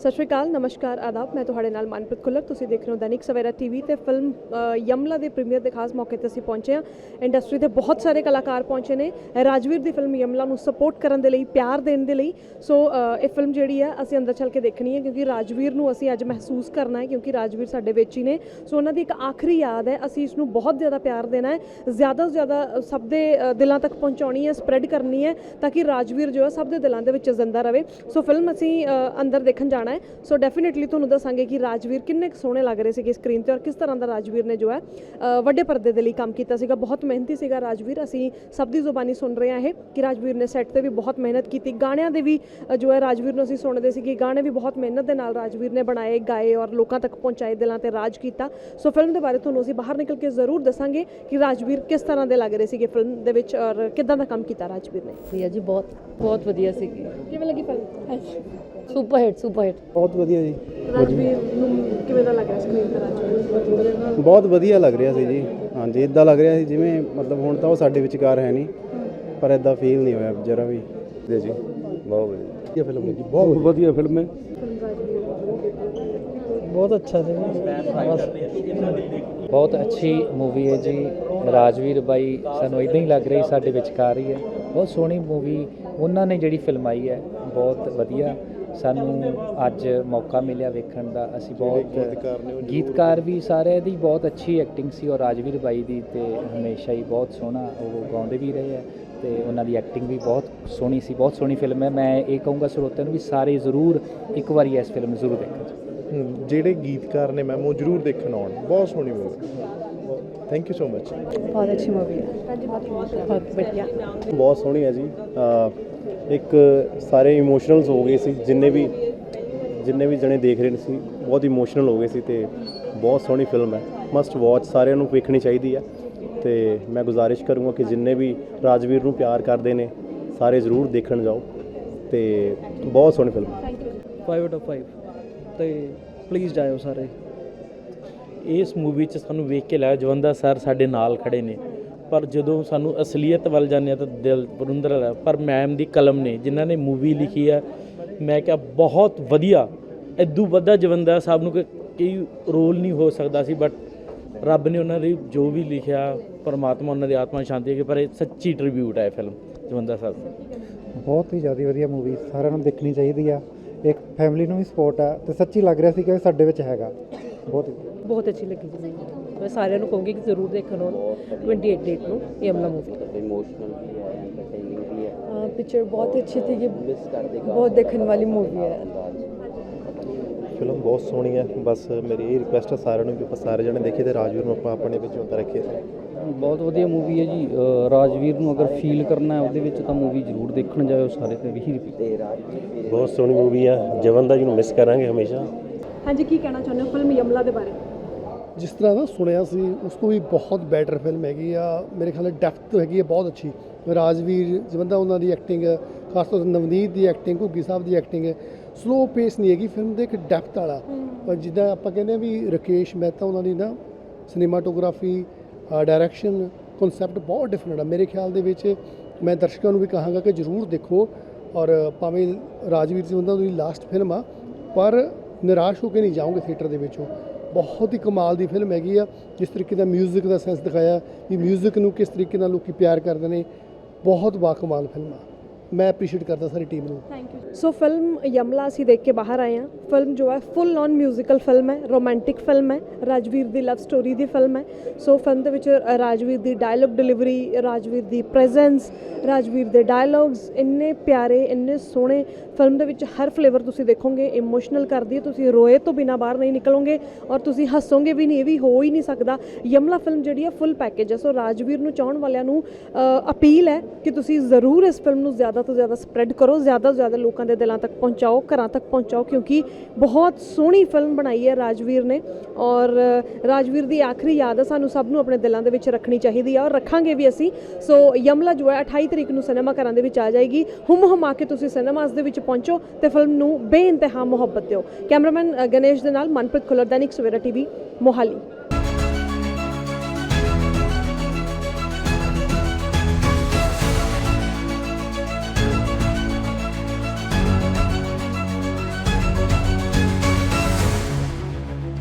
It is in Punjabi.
ਸਤਿ ਸ਼੍ਰੀ ਅਕਾਲ, ਨਮਸਕਾਰ, ਆਦਾਬ। ਮੈਂ ਤੁਹਾਡੇ ਨਾਲ ਮਨਪ੍ਰੀਤ ਖੁੱਲਰ ਤੁਸੀਂ ਦੇਖ ਰਹੇ ਹੋ ਦੈਨਿਕ ਸਵੇਰਾ ਟੀਵੀ ਤੇ ਫਿਲਮ ਯਮਲਾ ਦੇ ਪ੍ਰੀਮੀਅਰ ਦੇ ਖਾਸ ਮੌਕੇ ਤੇ ਅਸੀਂ ਪਹੁੰਚੇ ਹਾਂ। ਇੰਡਸਟਰੀ ਦੇ ਬਹੁਤ ਸਾਰੇ ਕਲਾਕਾਰ ਪਹੁੰਚੇ ਨੇ। ਰਾਜਵੀਰ ਦੀ ਫਿਲਮ ਯਮਲਾ ਨੂੰ ਸਪੋਰਟ ਕਰਨ ਦੇ ਲਈ, ਪਿਆਰ ਦੇਣ ਦੇ ਲਈ। ਸੋ ਇਹ ਫਿਲਮ ਜਿਹੜੀ ਹੈ, ਅਸੀਂ ਅੰਦਰ ਚੱਲ ਕੇ ਦੇਖਣੀ ਹੈ ਕਿਉਂਕਿ ਰਾਜਵੀਰ ਨੂੰ ਅਸੀਂ ਅੱਜ ਮਹਿਸੂਸ ਕਰਨਾ ਹੈ ਕਿਉਂਕਿ ਰਾਜਵੀਰ ਸਾਡੇ ਵਿੱਚ ਹੀ ਨੇ। ਸੋ ਉਹਨਾਂ ਦੀ ਇੱਕ ਆਖਰੀ ਯਾਦ ਹੈ, ਅਸੀਂ ਇਸ ਨੂੰ ਬਹੁਤ ਜ਼ਿਆਦਾ ਪਿਆਰ ਦੇਣਾ ਹੈ। ਜ਼ਿਆਦਾ ਤੋਂ ਜ਼ਿਆਦਾ ਸਭ ਦੇ ਦਿਲਾਂ ਤੱਕ ਪਹੁੰਚਾਉਣੀ ਹੈ ਸਪਰੈਡ ਕਰਨੀ ਹੈ ਤਾਂ ਕਿ ਰਾਜਵੀਰ ਜੋ ਹੈ, ਸਭ ਦੇ ਦਿਲਾਂ ਦੇ ਵਿੱਚ ਜ਼ਿੰਦਾ ਰਵੇ ਸੋ ਫਿਲਮ ਅਸੀਂ ਅੰਦਰ ਦੇਖਣ ਜਾਣਾ ਹੈ। ਸੋ ਡੈਫੀਨਿਟਲੀ ਤੁਹਾਨੂੰ ਦੱਸਾਂਗੇ ਕਿ ਰਾਜਵੀਰ ਕਿੰਨੇ ਸੋਹਣੇ ਲੱਗ ਰਹੇ ਸੀਗੇ ਸਕਰੀਨ ਤੇ ਔਰ ਕਿਸ ਤਰ੍ਹਾਂ ਦਾ ਰਾਜਵੀਰ ਨੇ ਜੋ ਹੈ ਵੱਡੇ ਪਰਦੇ ਦੇ ਲਈ ਕੰਮ ਕੀਤਾ ਸੀਗਾ। ਬਹੁਤ ਮਿਹਨਤੀ ਸੀਗਾ ਰਾਜਵੀਰ। ਅਸੀਂ ਸਭ ਦੀ ਜ਼ੁਬਾਨੀ ਸੁਣ ਰਹੇ ਹਾਂ ਇਹ ਕਿ ਰਾਜਵੀਰ ਨੇ ਸੈੱਟ ਤੇ ਵੀ ਬਹੁਤ ਮਿਹਨਤ ਕੀਤੀ। ਗਾਣਿਆਂ ਦੇ ਵੀ ਜੋ ਹੈ ਰਾਜਵੀਰ ਨੂੰ ਅਸੀਂ ਸੁਣਦੇ ਸੀ ਕਿ ਗਾਣੇ ਵੀ ਬਹੁਤ ਮਿਹਨਤ ਦੇ ਨਾਲ ਰਾਜਵੀਰ ਨੇ ਬਣਾਏ ਗਾਏ ਔਰ ਲੋਕਾਂ ਤੱਕ ਪਹੁੰਚਾਏ ਦਿਲਾਂ ਤੇ ਰਾਜ ਕੀਤਾ। ਸੋ ਫਿਲਮ ਦੇ ਬਾਰੇ ਤੁਹਾਨੂੰ ਅਸੀਂ ਬਾਹਰ ਨਿਕਲ ਕੇ ਜ਼ਰੂਰ ਦੱਸਾਂਗੇ ਕਿ ਰਾਜਵੀਰ ਕਿਸ ਤਰ੍ਹਾਂ ਦੇ ਲੱਗ ਰਹੇ ਸੀਗੇ ਫਿਲਮ ਦੇ ਵਿੱਚ ਔਰ ਕਿੱਦਾਂ ਦਾ ਕੰਮ ਕੀਤਾ ਰਾਜਵੀਰ ਨੇ। ਜੀ ਬਹੁਤ ਬਹੁਤ ਵਧੀਆ ਸੀਗੀ। ਕਿਵੇਂ ਲੱਗੀ film super hit super hit ਬਹੁਤ ਵਧੀਆ ਜੀ। ਰਾਜਵੀਰ ਨੂੰ ਕਿਵੇਂ ਦਾ ਲੱਗ ਰਿਹਾ ਸਕਰੀਨ ਤੇ ਰਾਜਵੀਰ ਬਹੁਤ ਵਧੀਆ ਲੱਗ ਰਿਹਾ ਸੀ ਜੀ। ਹਾਂਜੀ ਇਦਾਂ ਲੱਗ ਰਿਹਾ ਸੀ ਜਿਵੇਂ ਮਤਲਬ ਹੁਣ ਤਾਂ ਉਹ ਸਾਡੇ ਵਿਚਕਾਰ ਹੈ ਨਹੀਂ ਪਰ ਇਦਾਂ ਫੀਲ ਨਹੀਂ ਹੋਇਆ ਜਰਾ ਵੀ। ਦੇ ਜੀ ਬਹੁਤ ਵਧੀਆ। ਫਿਲਮ ਲੱਗੀ ਬਹੁਤ ਵਧੀਆ। ਫਿਲਮ ਹੈ। ਬਹੁਤ ਅੱਛਾ ਸੀ। ਬਹੁਤ ਅੱਛੀ ਮੂਵੀ ਹੈ ਜੀ। ਰਾਜਵੀਰ ਬਾਈ ਸਾਨੂੰ ਇਦਾਂ ਹੀ ਲੱਗ ਰਹੀ ਸਾਡੇ ਵਿਚਕਾਰ ਹੀ ਹੈ। ਬਹੁਤ ਸੋਹਣੀ ਮੂਵੀ ਉਹਨਾਂ ਨੇ ਜਿਹੜੀ ਫਿਲਮ ਆਈ ਹੈ ਬਹੁਤ ਵਧੀਆ। ਸਾਨੂੰ ਅੱਜ ਮੌਕਾ ਮਿਲਿਆ ਵੇਖਣ ਦਾ। ਅਸੀਂ ਬਹੁਤ ਗੀਤਕਾਰ ਵੀ ਸਾਰੇ ਦੀ ਬਹੁਤ ਅੱਛੀ ਐਕਟਿੰਗ ਸੀ ਔਰ ਰਾਜਵੀਰ ਬਾਈ ਦੀ ਤੇ ਹਮੇਸ਼ਾ ਹੀ ਬਹੁਤ ਸੋਹਣਾ ਉਹ ਗਾਉਂਦੇ ਵੀ ਰਹੇ ਹੈ ਤੇ ਉਹਨਾਂ ਦੀ ਐਕਟਿੰਗ ਵੀ ਬਹੁਤ ਸੋਹਣੀ ਸੀ ਬਹੁਤ ਸੋਹਣੀ ਫਿਲਮ ਹੈ। ਮੈਂ ਇਹ ਕਹੂੰਗਾ ਸਰੋਤਿਆਂ ਨੂੰ ਵੀ ਸਾਰੇ ਜ਼ਰੂਰ ਇੱਕ ਵਾਰੀ ਇਸ ਫਿਲਮ ਜ਼ਰੂਰ ਦੇਖਣ ਜਿਹੜੇ ਗੀਤਕਾਰ ਨੇ ਮੈਮ ਉਹ ਜ਼ਰੂਰ ਦੇਖਣ ਆਉਣ। ਬਹੁਤ ਸੋਹਣੀ movie thank you so much ਬਹੁਤ ਅੱਛੀ ਮੂਵੀ ਹੈ ਬਹੁਤ ਵਧੀਆ। ਬਹੁਤ ਸੋਹਣੀ ਹੈ ਜੀ। ਇੱਕ ਸਾਰੇ ਇਮੋਸ਼ਨਲਸ ਹੋ ਗਏ ਸੀ ਜਿੰਨੇ ਵੀ ਜਿੰਨੇ ਵੀ ਜਣੇ ਦੇਖ ਰਹੇ ਸੀ ਬਹੁਤ ਇਮੋਸ਼ਨਲ ਹੋ ਗਏ ਸੀ ਤੇ ਬਹੁਤ ਸੋਹਣੀ ਫਿਲਮ ਹੈ। ਮਸਟ ਵਾਚ ਸਾਰਿਆਂ ਨੂੰ ਵੇਖਣੀ ਚਾਹੀਦੀ ਹੈ। ਤੇ ਮੈਂ ਗੁਜ਼ਾਰਿਸ਼ ਕਰੂੰਗਾ ਕਿ ਜਿੰਨੇ ਵੀ ਰਾਜਵੀਰ ਨੂੰ ਪਿਆਰ ਕਰਦੇ ਨੇ ਸਾਰੇ ਜ਼ਰੂਰ ਦੇਖਣ ਜਾਓ। ਤੇ ਬਹੁਤ ਸੋਹਣੀ ਫਿਲਮ ਹੈ। 5 ਆਊਟ ਆਫ 5 ਤੇ ਪਲੀਜ਼ ਜਾਇਓ ਸਾਰੇ। ਇਸ ਮੂਵੀ 'ਚ ਸਾਨੂੰ ਵੇਖ ਕੇ ਲੱਗਾ ਜਵੰਦਾ ਸਰ ਸਾਡੇ ਨਾਲ ਖੜੇ ਨੇ। ਪਰ ਜਦੋਂ ਸਾਨੂੰ ਅਸਲੀਅਤ ਵੱਲ ਜਾਂਦੇ ਹਾਂ ਤਾਂ ਦਿਲ ਪਰੁੰਦਰ ਹੈ ਪਰ ਮੈਮ ਦੀ ਕਲਮ ਨੇ, ਜਿਨ੍ਹਾਂ ਨੇ ਮੂਵੀ ਲਿਖੀ ਹੈ ਮੈਂ ਕਿਹਾ ਬਹੁਤ ਵਧੀਆ। ਇਦੋਂ ਵੱਡਾ ਜਵੰਦਾ ਸਾਹਿਬ ਨੂੰ ਕੋਈ ਕਈ ਰੋਲ ਨਹੀਂ ਹੋ ਸਕਦਾ ਸੀ ਬਟ ਰੱਬ ਨੇ ਉਹਨਾਂ ਦੀ ਜੋ ਵੀ ਲਿਖਿਆ, ਪਰਮਾਤਮਾ ਉਹਨਾਂ ਦੀ ਆਤਮਾ ਨੂੰ ਸ਼ਾਂਤੀ ਹੈ ਪਰ ਇਹ ਸੱਚੀ ਟ੍ਰਿਬਿਊਟ ਹੈ ਫਿਲਮ ਜਵੰਦਾ ਸਾਹਿਬ। ਬਹੁਤ ਹੀ ਜ਼ਿਆਦਾ ਵਧੀਆ ਮੂਵੀ ਸਾਰਿਆਂ ਨੂੰ ਦੇਖਣੀ ਚਾਹੀਦੀ ਆ। ਇੱਕ ਫੈਮਿਲੀ ਨੂੰ ਵੀ ਸਪੋਰਟ ਆ, ਤੇ ਸੱਚੀ ਲੱਗ ਰਿਹਾ ਸੀ ਕਿ ਸਾਡੇ ਵਿੱਚ ਹੈਗਾ। ਬਹੁਤ ਹੀ ਬਹੁਤ ਅੱਛੀ ਲੱਗੀ ਜੀ ਮੈਨੂੰ ਮੈਂ ਸਾਰਿਆਂ ਨੂੰ ਕਹੂੰਗੀ ਕਿ ਜ਼ਰੂਰ ਦੇਖਣ ਆਉਣ 28 ਡੇਟ ਨੂੰ ਯਮਲਾ ਮੂਵੀ ਪਿਕਚਰ ਬਹੁਤ ਅੱਛੀ ਥੀ ਕਿ ਬਹੁਤ ਦੇਖਣ ਵਾਲੀ ਮੂਵੀ ਹੈ। ਫਿਲਮ ਬਹੁਤ ਸੋਹਣੀ ਹੈ ਬਸ ਮੇਰੀ ਇਹ ਰਿਕੁਐਸਟ ਹੈ ਸਾਰਿਆਂ ਨੂੰ ਵੀ ਆਪਾਂ ਸਾਰੇ ਜਣੇ ਦੇਖੀਏ ਤੇ ਰਾਜਵੀਰ ਨੂੰ ਆਪਾਂ ਆਪਣੇ ਵਿੱਚ ਹੁੰਦਾ ਰੱਖੀਏ। ਬਹੁਤ ਵਧੀਆ ਮੂਵੀ ਹੈ ਜੀ। ਅ, ਰਾਜਵੀਰ ਨੂੰ ਅਗਰ ਫੀਲ ਕਰਨਾ ਹੈ ਉਹਦੇ ਵਿੱਚ ਤਾਂ ਮੂਵੀ ਜ਼ਰੂਰ ਦੇਖਣ ਜਾਇਓ ਸਾਰੇ ਤੇ 20 ਰੁਪਏ ਬਹੁਤ ਸੋਹਣੀ ਮੂਵੀ ਆ ਜਵੰਦਾ ਜੀ ਨੂੰ ਮਿਸ ਕਰਾਂਗੇ ਹਮੇਸ਼ਾ। ਹਾਂਜੀ ਕੀ ਕਹਿਣਾ ਚਾਹੁੰਦੇ ਹੋ ਫਿਲਮ ਯਮਲਾ ਦੇ ਬਾਰੇ? ਜਿਸ ਤਰ੍ਹਾਂ ਨਾ ਸੁਣਿਆ ਸੀ, ਉਸ ਤੋਂ ਵੀ ਬਹੁਤ ਬੈਟਰ ਫਿਲਮ ਹੈਗੀ ਆ। ਮੇਰੇ ਖਿਆਲ ਡੈਪਥ ਹੈਗੀ ਆ, ਬਹੁਤ ਅੱਛੀ। ਰਾਜਵੀਰ ਜਵੰਦਾ ਉਹਨਾਂ ਦੀ ਐਕਟਿੰਗ ਖਾਸ ਤੌਰ ਤੇ ਨਵਨੀਤ ਦੀ ਐਕਟਿੰਗ ਘੁੱਗੀ ਸਾਹਿਬ ਦੀ ਐਕਟਿੰਗ ਸਲੋ ਪੇਸ ਨਹੀਂ ਹੈਗੀ ਫਿਲਮ ਦੇ ਇੱਕ ਡੈਪਥ ਵਾਲਾ। ਪਰ ਜਿੱਦਾਂ ਆਪਾਂ ਕਹਿੰਦੇ ਆ ਵੀ ਰਕੇਸ਼ ਮਹਿਤਾ ਉਹਨਾਂ ਦੀ ਨਾ ਸਿਨੇਮਾਟੋਗ੍ਰਾਫੀ ਡਾਇਰੈਕਸ਼ਨ ਕਨਸੈਪਟ ਬਹੁਤ ਡਿਫਰੈਂਟ ਆ। ਮੇਰੇ ਖਿਆਲ ਦੇ ਵਿੱਚ ਮੈਂ ਦਰਸ਼ਕਾਂ ਨੂੰ ਵੀ ਕਹਾਂਗਾ ਕਿ ਜਰੂਰ ਦੇਖੋ ਔਰ ਭਾਵੇਂ ਰਾਜਵੀਰ ਜਵੰਦਾ ਉਹਦੀ ਲਾਸਟ ਫਿਲਮ ਆ, ਪਰ ਨਿਰਾਸ਼ ਹੋ ਕੇ ਨਹੀਂ ਜਾਓਗੇ ਥੀਏਟਰ ਦੇ ਵਿੱਚੋਂ ਬਹੁਤ ਹੀ ਕਮਾਲ ਦੀ ਫਿਲਮ ਹੈਗੀ ਆ ਜਿਸ ਤਰੀਕੇ ਦਾ 뮤직 ਦਾ ਸੈਂਸ ਦਿਖਾਇਆ ਵੀ 뮤직 ਨੂੰ ਕਿਸ ਤਰੀਕੇ ਨਾਲ ਲੋਕੀ ਪਿਆਰ ਕਰਦੇ ਨੇ ਬਹੁਤ ਬਾਕਮਾਲ ਫਿਲਮ ਆ ਮੈਂ ਐਪਰੀਸ਼ੀਏਟ ਕਰਦਾ ਸਾਰੀ ਟੀਮ ਨੂੰ। ਸੋ ਫਿਲਮ ਯਮਲਾ ਅਸੀਂ ਦੇਖ ਕੇ ਬਾਹਰ ਆਏ ਹਾਂ। ਫਿਲਮ ਜੋ ਹੈ ਫੁੱਲ ਔਨ ਮਿਊਜ਼ੀਕਲ ਫਿਲਮ ਹੈ ਰੋਮਾਂਟਿਕ ਫਿਲਮ ਹੈ ਰਾਜਵੀਰ ਦੀ ਲਵ ਸਟੋਰੀ ਦੀ ਫਿਲਮ ਹੈ। ਸੋ ਫਿਲਮ ਦੇ ਵਿੱਚ ਰਾਜਵੀਰ ਦੀ ਡਾਇਲੌਗ ਡਿਲੀਵਰੀ ਰਾਜਵੀਰ ਦੀ ਪ੍ਰੈਜ਼ੈਂਸ ਰਾਜਵੀਰ ਦੇ ਡਾਇਲੌਗਸ ਇੰਨੇ ਪਿਆਰੇ, ਇੰਨੇ ਸੋਹਣੇ। ਫਿਲਮ ਦੇ ਵਿੱਚ ਹਰ ਫਲੇਵਰ ਤੁਸੀਂ ਦੇਖੋਗੇ ਇਮੋਸ਼ਨਲ ਕਰਦੀ ਹੈ। ਤੁਸੀਂ ਰੋਏ ਤੋਂ ਬਿਨਾ ਬਾਹਰ ਨਹੀਂ ਨਿਕਲੋਗੇ ਔਰ ਤੁਸੀਂ ਹੱਸੋਗੇ ਵੀ ਨਹੀਂ, ਇਹ ਵੀ ਹੋ ਹੀ ਨਹੀਂ ਸਕਦਾ। ਯਮਲਾ ਫਿਲਮ ਜਿਹੜੀ ਹੈ ਫੁੱਲ ਪੈਕੇਜ ਹੈ। ਸੋ ਰਾਜਵੀਰ ਨੂੰ ਚਾਹਣ ਵਾਲਿਆਂ ਨੂੰ ਅਪੀਲ ਹੈ ਕਿ ਤੁਸੀਂ ਜ਼ਰੂਰ ਇਸ ਫਿਲਮ ਨੂੰ ਜ਼ਿਆਦਾ ਜ਼ਿਆਦਾ ਤੋਂ ਜ਼ਿਆਦਾ ਸਪਰੈਡ ਕਰੋ, ਜ਼ਿਆਦਾ ਤੋਂ ਜ਼ਿਆਦਾ ਲੋਕਾਂ ਦੇ ਦਿਲਾਂ ਤੱਕ ਪਹੁੰਚਾਓ, ਘਰਾਂ ਤੱਕ ਪਹੁੰਚਾਓ, ਕਿਉਂਕਿ ਬਹੁਤ ਸੋਹਣੀ ਫਿਲਮ ਬਣਾਈ ਹੈ ਰਾਜਵੀਰ ਨੇ। ਔਰ ਰਾਜਵੀਰ ਦੀ ਆਖਰੀ ਯਾਦ ਹੈ ਸਾਨੂੰ ਸਭ ਨੂੰ ਆਪਣੇ ਦਿਲਾਂ ਦੇ ਵਿੱਚ ਰੱਖਣੀ ਚਾਹੀਦੀ ਹੈ ਔਰ ਰੱਖਾਂਗੇ ਵੀ ਅਸੀਂ। ਸੋ ਯਮਲਾ ਜੋ ਹੈ 28 ਤਰੀਕ ਨੂੰ ਸਿਨੇਮਾ ਘਰਾਂ ਦੇ ਵਿੱਚ ਆ ਜਾਏਗੀ। ਹੁਮ ਹੁਮਾ ਕੇ ਤੁਸੀਂ ਸਿਨੇਮਾਸ ਦੇ ਵਿੱਚ ਪਹੁੰਚੋ ਤੇ ਫਿਲਮ ਨੂੰ ਬੇਇੰਤਹਾ ਮੁਹੱਬਤ ਦਿਓ। ਕੈਮਰਾਮੈਨ ਗਣੇਸ਼ ਦੇ ਨਾਲ ਮਨਪ੍ਰੀਤ ਖੁੱਲਰ ਦੈਨਿਕ ਸਵੇਰਾ ਟੀਵੀ ਮੋਹਾਲੀ।